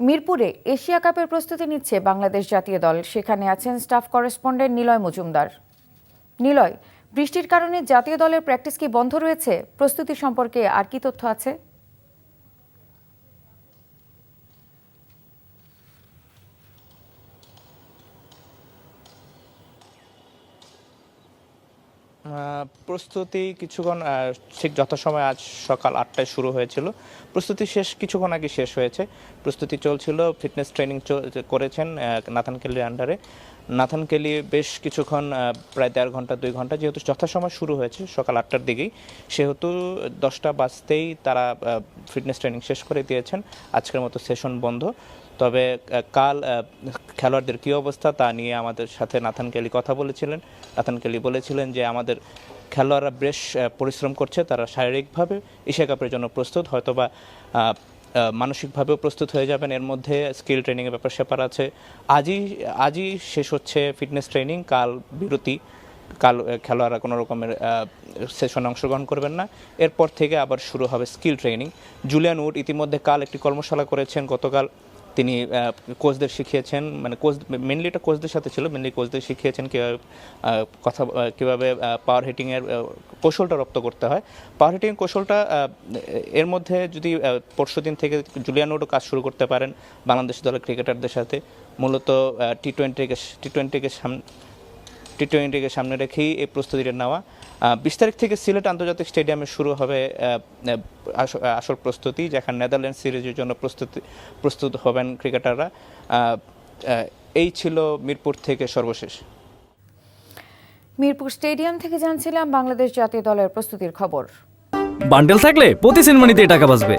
মিরপুরে এশিয়া কাপের প্রস্তুতি নিচ্ছে বাংলাদেশ জাতীয় দল। সেখানে আছেন স্টাফ করেসপন্ডেন্ট নিলয় মজুমদার। নিলয়, বৃষ্টির কারণে জাতীয় দলের প্র্যাকটিস কি বন্ধ রয়েছে? প্রস্তুতি সম্পর্কে আর কি তথ্য আছে? প্রস্তুতি কিছুক্ষণ ঠিক যথাসময় আজ সকাল আটটায় শুরু হয়েছিল, প্রস্তুতি শেষ কিছুক্ষণ আগে শেষ হয়েছে। প্রস্তুতি চলছিল ফিটনেস ট্রেনিং করেছেন নাথান কেলির আন্ডারে নাথান কেলি বেশ কিছুক্ষণ প্রায় দেড় ঘণ্টা, দুই ঘণ্টা যেহেতু যথাসময় শুরু হয়েছে সকাল আটটার দিকেই, সেহেতু দশটা বাজতেই তারা ফিটনেস ট্রেনিং শেষ করে দিয়েছেন। আজকের মতো সেশন বন্ধ। তবে কাল খেলোয়াড়দের কী অবস্থা তা নিয়ে আমাদের সাথে নাথান কেলি কথা বলেছিলেন। নাথান কেলি বলেছিলেন যে, আমাদের খেলোয়াড়রা বেশ পরিশ্রম করছে, তারা শারীরিকভাবে এশিয়া কাপের জন্য প্রস্তুত, হয়তোবা মানসিকভাবেও প্রস্তুত হয়ে যাবেন। এর মধ্যে স্কিল ট্রেনিংয়ের ব্যাপার স্যাপার আছে। আজই আজই শেষ হচ্ছে ফিটনেস ট্রেনিং, কাল বিরতি। কাল খেলোয়াড়রা কোনো রকমের সেশনে অংশগ্রহণ করবেন না। এরপর থেকে আবার শুরু হবে স্কিল ট্রেনিং। জুলিয়ান উড ইতিমধ্যে কাল একটি কর্মশালা করেছেন। গতকাল তিনি কোচদের শিখিয়েছেন মানে কোচ মেনলি এটা কোচদের সাথে ছিল মেনলি কোচদের শিখিয়েছেন কীভাবে কথা কীভাবে পাওয়ার হিটিংয়ের কৌশলটা রপ্ত করতে হয়। পাওয়ার হিটিং কৌশলটা এর মধ্যে যদি পরশু দিন থেকে জুলিয়ানোডও কাজ শুরু করতে পারেন বাংলাদেশ দলের ক্রিকেটারদের সাথে, মূলত টি টোয়েন্টিকে টি টোয়েন্টিকে সামনে টি টোয়েন্টিকে সামনে রেখেই এই প্রস্তুতিটা নেওয়া। বিশ তারিখ থেকে সিলেট আন্তর্জাতিক স্টেডিয়ামে শুরু হবে আসল প্রস্তুতি যেখানে নেদারল্যান্ড সিরিজের জন্য প্রস্তুতি প্রস্তুত হবেন ক্রিকেটাররা। এই ছিল মিরপুর থেকে সর্বশেষ। মিরপুর স্টেডিয়াম থেকে জানছিলাম বাংলাদেশ জাতীয় দলের প্রস্তুতির খবর। বান্ডেল থাকলে প্রতি সিনেমানিতে টাকা বাঁচবে।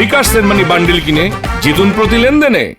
বিকাশ সেনমানি বান্ডেল কিনে জিতুন প্রতি লেনদেনে।